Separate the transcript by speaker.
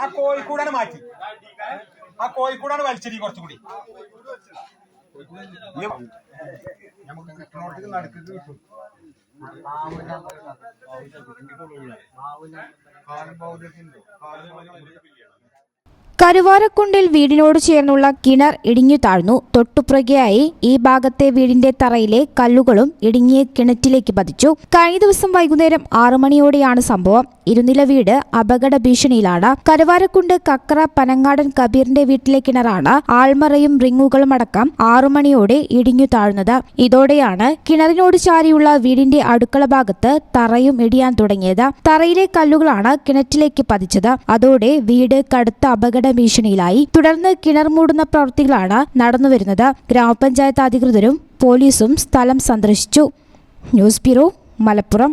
Speaker 1: ആ കോഴിക്കൂടാണ് മാറ്റി. ആ കോഴിക്കൂടാണ് വലിച്ചെടി കുറച്ചുകൂടി കൂടി.
Speaker 2: കരുവാരക്കുണ്ടിൽ വീടിനോട് ചേർന്നുള്ള കിണർ ഇടിഞ്ഞു താഴ്ന്നു. തൊട്ടുപുറകെയായി ഈ ഭാഗത്തെ വീടിന്റെ തറയിലെ കല്ലുകളും ഇടുങ്ങിയ കിണറ്റിലേക്ക് പതിച്ചു. കഴിഞ്ഞ ദിവസം വൈകുന്നേരം ആറു മണിയോടെയാണ് സംഭവം. ഇരുനില വീട് അപകട ഭീഷണിയിലാണ്. കരുവാരക്കുണ്ട് കക്ര പനങ്ങാടൻ കബീറിന്റെ വീട്ടിലെ കിണറാണ് ആൾമറയും റിങ്ങുകളും അടക്കം ആറു മണിയോടെ ഇടിഞ്ഞു താഴ്ന്നത്. ഇതോടെയാണ് കിണറിനോട് ചാരിയുള്ള വീടിന്റെ അടുക്കള ഭാഗത്ത് തറയും ഇടിയാൻ തുടങ്ങിയത്. തറയിലെ കല്ലുകളാണ് കിണറ്റിലേക്ക് പതിച്ചത്. അതോടെ വീട് കടുത്ത അപകട ഭീഷണിയിലായി. തുടർന്ന് കിണർ മൂടുന്ന പ്രവൃത്തികളാണ് നടന്നുവരുന്നത്. ഗ്രാമപഞ്ചായത്ത് അധികൃതരും പോലീസും സ്ഥലം സന്ദർശിച്ചു. News bureau Malappuram.